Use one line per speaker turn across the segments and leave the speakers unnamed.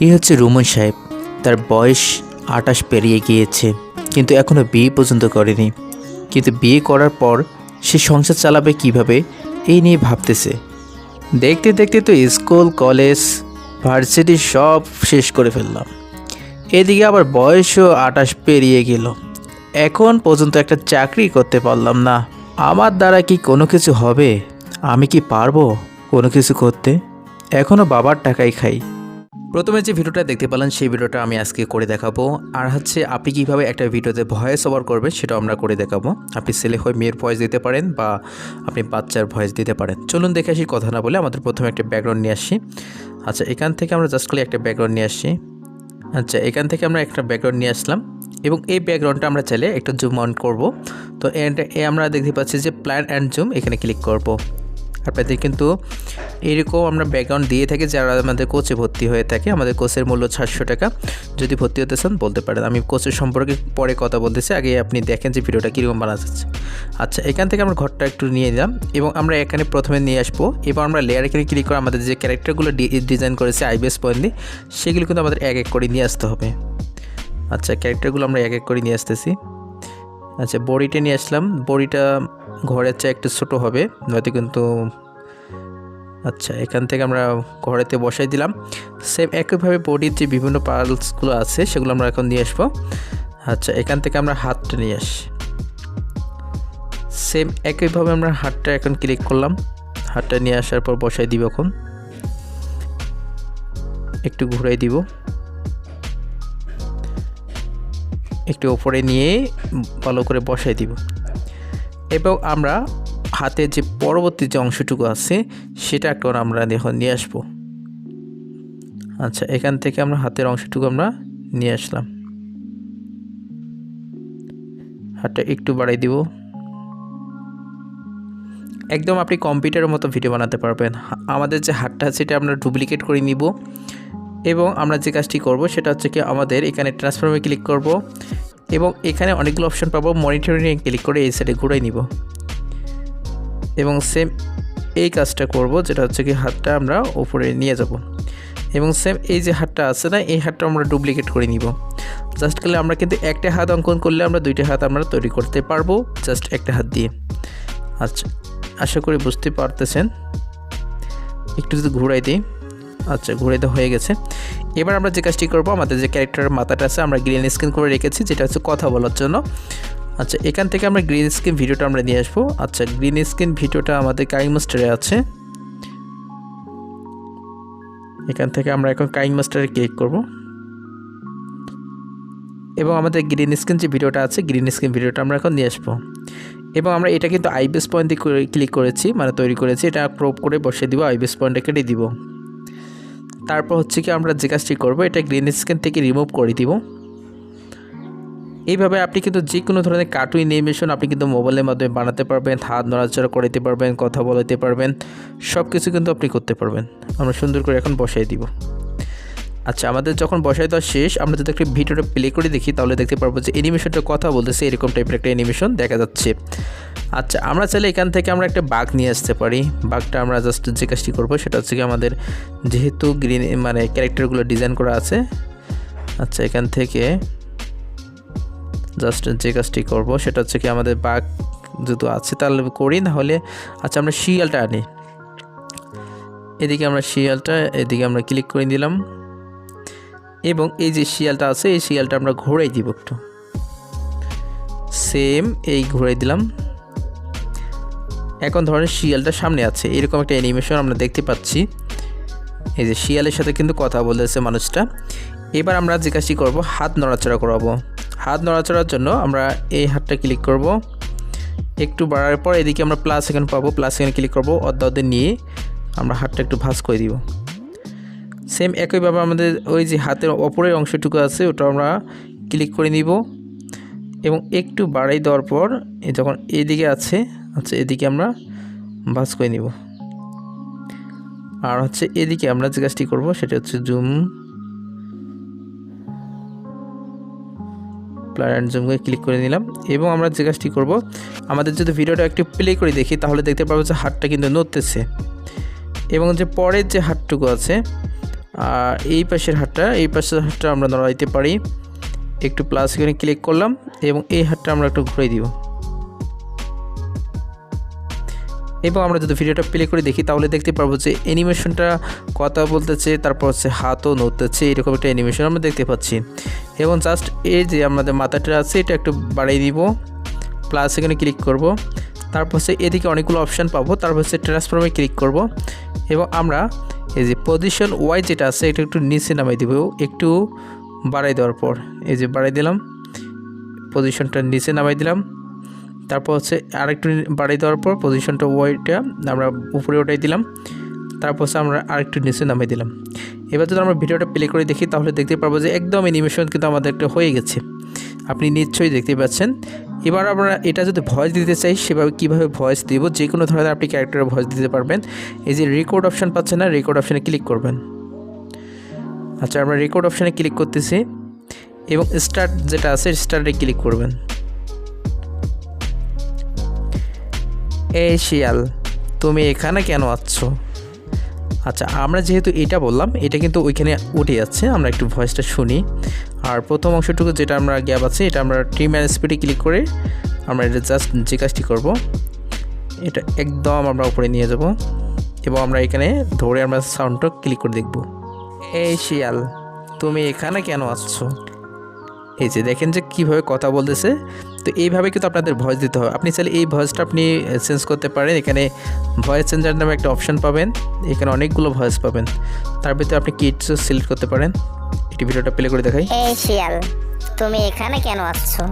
এই হচ্ছে রুমন সাহেব। তার বয়স আটাশ পেরিয়ে গিয়েছে, কিন্তু এখনও বিয়ে পর্যন্ত করেনি। কিন্তু বিয়ে করার পর সে সংসার চালাবে কীভাবে, এই নিয়ে ভাবতেছে। দেখতে দেখতে তো স্কুল, কলেজ, ভার্সিটি সব শেষ করে ফেললাম। এদিকে আবার বয়সও আটাশ পেরিয়ে গেল। এখন পর্যন্ত একটা চাকরি করতে পারলাম না। আমার দ্বারা কি কোনো কিছু হবে? আমি কি পারব কোনো কিছু করতে? এখনও বাবার টাকাই খাই। প্রথমে যে ভিডিওটা দেখতে পেলেন, সেই ভিডিওটা আমি আজকে করে দেখাবো। আর হচ্ছে, আপনি কীভাবে একটা ভিডিওতে ভয়েস ওভার করবেন, সেটা আমরা করে দেখাবো। আপনি ছেলে হয়ে মেয়ের ভয়েস দিতে পারেন বা আপনি বাচ্চার ভয়েস দিতে পারেন। চলুন দেখে আসি কথা না বলে, আমাদের প্রথমে একটা ব্যাকগ্রাউন্ড নিয়ে আসি। আচ্ছা এখান থেকে আমরা জাস্ট খালি একটা ব্যাকগ্রাউন্ড নিয়ে আসি। আচ্ছা এখান থেকে আমরা একটা ব্যাকগ্রাউন্ড নিয়ে আসলাম। এবং এই ব্যাকগ্রাউন্ডটা আমরা চাইলে একটা জুম অন করব। তো এ আমরা দেখতে পাচ্ছি যে প্ল্যান অ্যান্ড জুম এখানে ক্লিক করব। আপনাদের কিন্তু এরকম আমরা ব্যাকগ্রাউন্ড দিয়ে থাকি যারা আমাদের কোচে ভর্তি হয়ে থাকে, আমাদের কোচের মূল্য চারশো টাকা। যদি ভর্তি হতে চান বলতে পারেন। আমি কোচের সম্পর্কে পরে কথা বলতেছি, আগে আপনি দেখেন যে ভিডিওটা কীরকম বানা যাচ্ছে আচ্ছা এখান থেকে আমরা ঘরটা একটু নিয়ে নিলাম এবং আমরা এখানে প্রথমে নিয়ে আসব। এবং আমরা লেয়ার এখানে ক্লিক করে আমাদের যে ক্যারেক্টারগুলো ডিজাইন করেছে আইবিএস পয়েন্ট দিয়ে, সেগুলো কিন্তু আমাদের এক এক করে নিয়ে আসতে হবে। আচ্ছা ক্যারেক্টারগুলো আমরা এক এক করে নিয়ে আসতেছি। আচ্ছা বড়িটা নিয়ে আসলাম। বড়িটা ঘরের চেয়ে একটু ছোটো হবে, নয়তো কিন্তু আচ্ছা এখান থেকে আমরা ঘরেতে বসাই দিলাম। সেম একইভাবে বডির যে বিভিন্ন পার্লসগুলো আছে, সেগুলো আমরা এখন নিয়ে আসব। আচ্ছা এখান থেকে আমরা হাতটা নিয়ে আসি। সেম একইভাবে আমরা হাতটা এখন ক্লিক করলাম। হাতটা নিয়ে আসার পর বসাই দিব এখন। একটু ঘুরাই দিব। একটু ওপরে নিয়ে ভালো করে বসাই দিব। এবং আমরা হাতের যে পরবর্তী যে অংশটুকু আছে, সেটা এখন আমরা এখন নিয়ে আসব। আচ্ছা এখান থেকে আমরা হাতের অংশটুকু আমরা নিয়ে আসলাম। হাতটা একটু বাড়াই দিব। একদম আপনি কম্পিউটারের মতো ভিডিও বানাতে পারবেন। আমাদের যে হাতটা সেটা আমরা ডুপ্লিকেট করে নিব। এবং আমরা যে কাজটি করব, সেটা হচ্ছে কি, আমাদের এখানে ট্রান্সফর্মে ক্লিক করব। এবং এখানে অনেকগুলো অপশন পাবো। মনিটরিংয়ে ক্লিক করে এই সাইডে ঘুরাই নিব। এবং সেম এই কাজটা করব, যেটা হচ্ছে কি হাতটা আমরা ওপরে নিয়ে যাব। এবং সেম এই যে হাতটা আছে না, এই হাতটা আমরা ডুপ্লিকেট করে নিব। জাস্ট করলে আমরা কিন্তু একটা হাত অঙ্কন করলে আমরা দুইটা হাত আমরা তৈরি করতে পারব জাস্ট একটা হাত দিয়ে। আচ্ছা আশা করি বুঝতে পারতেছেন। একটু যদি ঘুরাই দিই। আচ্ছা ঘুরে দেওয়া হয়ে গেছে। এবার আমরা যে কাজটি করব, আমাদের যে ক্যারেক্টারের মাথাটা আছে, আমরা গ্রিন স্ক্রিন করে রেখেছি, যেটা হচ্ছে কথা বলার জন্য। আচ্ছা এখান থেকে আমরা গ্রিন স্ক্রিন ভিডিওটা আমরা নিয়ে আসব। আচ্ছা গ্রিন স্ক্রিন ভিডিওটা আমাদের কাইং মাস্টারে আছে। এখান থেকে আমরা এখন কাইং মাস্টারে ক্লিক করব। এবং আমাদের গ্রিন স্ক্রিন যে ভিডিওটা আছে, গ্রিন স্ক্রিন ভিডিওটা আমরা এখন নিয়ে আসব। এবং আমরা এটা কিন্তু আইবিএস পয়েন্ট দিয়ে ক্লিক করেছি মানে তৈরি করেছি, এটা ক্রপ করে বসিয়ে দিব, আইবিএস পয়েন্টে কেটে দিব। তারপর হচ্ছে কি আমরা যে কাজটি করব, এটা গ্রিন স্ক্রিন থেকে রিমুভ করে দিব। এইভাবে আপনি কিন্তু যে কোনো ধরনের কার্টুন অ্যানিমেশন আপনি কিন্তু মোবাইলের মাধ্যমে বানাতে পারবেন, হাত নড়াচড়া করে দিতে পারবেন, কথা বলাতে পারবেন সব কিছু কিন্তু আপনি করতে পারবেন। আমরা সুন্দর করে এখন বসাই দিব। আচ্ছা আমাদের যখন বসাই দেওয়া শেষ, আমরা যদি একটা ভিডিওটা প্লে করে দেখি, তাহলে দেখতে পারব যে অ্যানিমেশনটা কথা বলতেছে, এরকম টাইপের একটা অ্যানিমেশন দেখা যাচ্ছে। আচ্ছা আমরা চাইলে এখান থেকে আমরা একটা বাঘ নিয়ে আসতে পারি। বাঘটা আমরা জাস্ট যে কাজটি করব সেটা হচ্ছে কি আমাদের যেহেতু গ্রিন মানে ক্যারেক্টারগুলো ডিজাইন করা আছে আচ্ছা এখান থেকে জাস্ট যে কাজটি করব সেটা হচ্ছে কি আমাদের বাঘ যদি আছে তাহলে করি, না হলে আচ্ছা আমরা শিয়ালটা আনি। এদিকে আমরা শিয়ালটা, এদিকে আমরা ক্লিক করে দিলাম এবং এই যে শিয়ালটা আছে, এই শিয়ালটা আমরা ঘোরাই দিব একটু। সেম এই ঘোরাই দিলাম। এখন ধরেন শিয়ালটা সামনে আছে, এরকম একটা অ্যানিমেশন আমরা দেখতে পাচ্ছি। এই যে শিয়ালের সাথে কিন্তু কথা বলতেছে মানুষটা। এবার আমরা যে কাজটি করব, হাত নড়াচড়া করাবো। হাত নড়াচড়ার জন্য আমরা এই হাতটা ক্লিক করব। একটু বাড়ার পর এদিকে আমরা প্লাস এখানে পাবো প্লাস এখানে ক্লিক করব, অর্ধ অর্ধে নিয়ে আমরা হাতটা একটু ভাঁজ করে দিব। সেম একইভাবে আমাদের ওই যে হাতের অপরের অংশটুকু আছে ওটা আমরা ক্লিক করে নিব। এবং একটু বাড়াই দেওয়ার পর যখন এদিকে আছে আচ্ছা এদিকে আমরা বাস করে নিব। আর হচ্ছে এদিকে আমরা যে কাজটি করব সেটা হচ্ছে জুম প্লার অ্যান্ড জুমকে ক্লিক করে নিলাম এবং আমরা যে কাজটি করব, আমাদের যদি ভিডিওটা একটু প্লে করে দেখি তাহলে দেখতে পাবো যে হাতটা কিন্তু নড়তেছে। এবং যে পরের যে হাতটুকু আছে এই পাশের হাতটা, এই পাশের হাতটা আমরা নড়াইতে পারি। একটু প্লাস এখানে ক্লিক করলাম এবং এই হাতটা আমরা একটু ঘুরে দিব। এবং আমরা যদি ভিডিওটা প্লে করে দেখি, তাহলে দেখতে পারব যে অ্যানিমেশনটা কথা বলতেছে, তারপর হচ্ছে হাতও নড়তেছে, এরকম একটা অ্যানিমেশন আমরা দেখতে পাচ্ছি। এবং জাস্ট এই যে আমাদের মাথাটা আছে, এটা একটু বাড়িয়ে দিব। প্লাস এখানে ক্লিক করব। তারপর হচ্ছে এদিকে অনেকগুলো অপশান পাবো। তারপর হচ্ছে ট্রান্সফর্মে ক্লিক করব। এবং আমরা এই যে পজিশন ওয়াই যেটা আছে, এটা একটু নিচে নামাই দিব। একটু বাড়াই দেওয়ার পর, এই যে বাড়াই দিলাম। পজিশনটা নিচে নামাই দিলাম। তারপর হচ্ছে আরেকটু বাড়িয়ে দেওয়ার পর পজিশনটা ওয়াইটা আমরা উপরে ওঠাই দিলাম। তারপর হচ্ছে আমরা আরেকটু নিচে নামিয়ে দিলাম। এবার যদি আমরা ভিডিওটা প্লে করে দেখি, তাহলে দেখতে পারব যে একদম অ্যানিমেশন কিন্তু আমাদের একটা হয়ে গেছে। আপনি নিশ্চয়ই দেখতে পাচ্ছেন। এবার আমরা এটা যদি ভয়েস দিতে চাই, সেভাবে কীভাবে ভয়েস দিব? যে কোনো ধরনের আপনি ক্যারেক্টারের ভয়েস দিতে পারবেন। এই যে রেকর্ড অপশান পাচ্ছেন না রেকর্ড অপশানে ক্লিক করবেন। আচ্ছা আমরা রেকর্ড অপশানে ক্লিক করতেছি। এবং স্টার্ট যেটা আছে স্টার্টে ক্লিক করবেন। এই শিয়াল, তুমি এখানে কেন আছো? আচ্ছা আমরা যেহেতু এটা বললাম, এটা কিন্তু ওইখানে উঠে যাচ্ছে, আমরা একটু ভয়েসটা শুনি। আর প্রথম অংশটুকু যেটা আমরা গ্যাপ আছে, এটা আমরা টিম অ্যান্ড স্পিডে ক্লিক করে আমরা এটা জাস্ট যে কাজটি করব, এটা একদম আমরা উপরে নিয়ে যাব এবং আমরা এখানে ধরে আমরা সাউন্ডটা ক্লিক করে দেখব। এই শিয়াল, তুমি এখানে কেন আসছো এই যে দেখেন যে কীভাবে কথা বলতেছে তো এইভাবে কিন্তু আপনাদের ভয়েস দিতে হবে আপনি চাইলে এই ভয়েসটা আপনি চেঞ্জ করতে পারেন। এখানে ভয়েস চেঞ্জার নামে একটা অপশান পাবেন। এখানে অনেকগুলো ভয়েস পাবেন। তার ভিতরে আপনি কিডস সিলেক্ট করতে পারেন। এটি ভিডিওটা প্লে করে দেখাই।
এই শিয়াল তুমি এখানে কেন আসছো?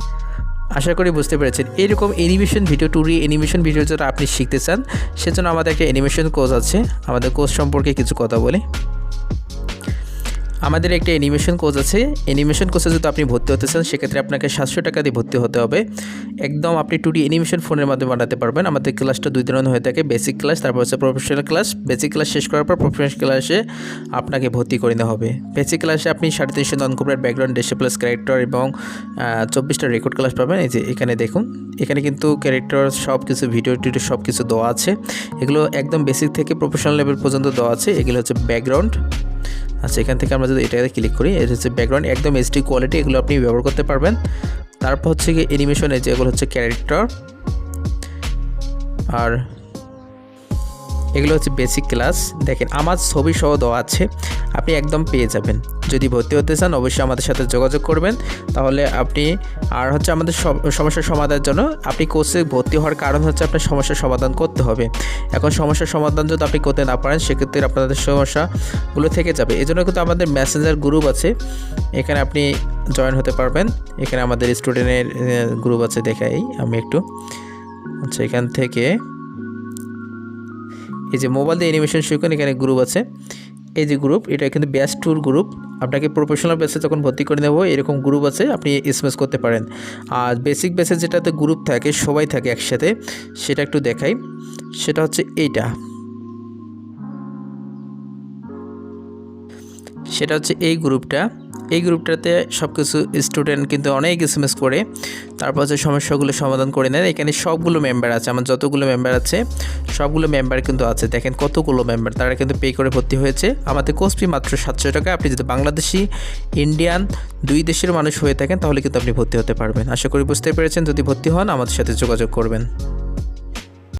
আশা করি বুঝতে পেরেছেন। এরকম অ্যানিমেশন ভিডিও টুরি অ্যানিমেশন ভিডিও যারা আপনি শিখতে চান সেজন্য আমাদের একটা অ্যানিমেশন কোর্স আছে। আমাদের কোর্স সম্পর্কে কিছু কথা বলি। আমাদের একটা অ্যানিমেশন কোর্স আছে। অ্যানিমেশন কোর্সে যদি আপনি ভর্তি হতে চান, সেক্ষেত্রে আপনাকে সাতশো টাকা দিয়ে ভর্তি হতে হবে। একদম আপনি টুডি অ্যানিমেশন ফোনের মাধ্যমে বানাতে পারবেন। আমাদের ক্লাসটা দুই ধরনের হয়ে থাকে। বেসিক ক্লাস তারপর হচ্ছে প্রফেশনাল ক্লাস বেসিক ক্লাস শেষ করার পর প্রফেশনাল ক্লাসে আপনাকে ভর্তি করে নেওয়া হবে। বেসিক ক্লাসে আপনি সাড়ে তিনশো নন কপিরাইট ব্যাকগ্রাউন্ড ডেসে প্লাস ক্যারেক্টার এবং চব্বিশটা রেকর্ড ক্লাস পাবেন। এই যে এখানে দেখুন। এখানে কিন্তু ক্যারেক্টার সব কিছু ভিডিও টিডিও সব কিছু দেওয়া আছে। এগুলো একদম বেসিক থেকে প্রফেশনাল লেভেল পর্যন্ত দেওয়া আছে। এগুলো হচ্ছে ব্যাকগ্রাউন্ড আচ্ছা এখান থেকে আমরা যদি এটাতে ক্লিক করি, এটা হচ্ছে ব্যাকগ্রাউন্ড একদম এইচডি কোয়ালিটি এগুলো আপনি ব্যবহার করতে পারবেন। তারপর হচ্ছে কি অ্যানিমেশনে যেগুলো হচ্ছে ক্যারেক্টার আর এগুলো হচ্ছে বেসিক ক্লাস দেখেন, আমার ছবি সহ দেওয়া আছে, আপনি একদম পেয়ে যাবেন। যদি ভর্তি হতে চান, অবশ্যই আমাদের সাথে যোগাযোগ করবেন। তাহলে আপনি, আর হচ্ছে আমাদের সমস্যার সমাধানের জন্য আপনি কোর্সে ভর্তি হওয়ার কারণ হচ্ছে আপনার সমস্যার সমাধান করতে হবে। এখন সমস্যার সমাধান যদি আপনি করতে না পারেন, সেক্ষেত্রে আপনাদের সমস্যাগুলো থেকে যাবে। এই জন্য কিন্তু আমাদের মেসেঞ্জার গ্রুপ আছে। এখানে আপনি জয়েন হতে পারবেন। এখানে আমাদের স্টুডেন্টের গ্রুপ আছে, দেখাই আমি একটু। আচ্ছা এখান থেকে এই যে মোবাইল দিয়ে অ্যানিমেশন শিখুন এখানে গ্রুপ আছে। এই যে গ্রুপ এটা কিন্তু ব্যাস ট্যুর গ্রুপ আপনাকে প্রফেশনাল বেসে যখন ভর্তি করে নেব, এরকম গ্রুপ আছে, আপনি এসএমএস করতে পারেন। আর বেসিক বেসে যেটাতে গ্রুপ থাকে, সবাই থাকে একসাথে, সেটা একটু দেখাই। সেটা হচ্ছে এইটা। সেটা হচ্ছে এই গ্রুপটা এই গ্রুপটাতে সব কিছু স্টুডেন্ট কিন্তু অনেক এস এম এস করে। তারপর হচ্ছে সমস্যাগুলো সমাধান করে নেন। এখানে সবগুলো মেম্বার আছে, আমার যতগুলো মেম্বার আছে সবগুলো মেম্বার কিন্তু আছে। দেখেন কতগুলো মেম্বার তারা কিন্তু পে করে ভর্তি হয়েছে। আমাদের কোর্স ফি মাত্র সাতশো টাকা। আপনি যদি বাংলাদেশি ইন্ডিয়ান দুই দেশের মানুষ হয়ে থাকেন, তাহলে কিন্তু আপনি ভর্তি হতে পারবেন। আশা করি বুঝতে পেরেছেন। যদি ভর্তি হন, আমাদের সাথে যোগাযোগ করবেন।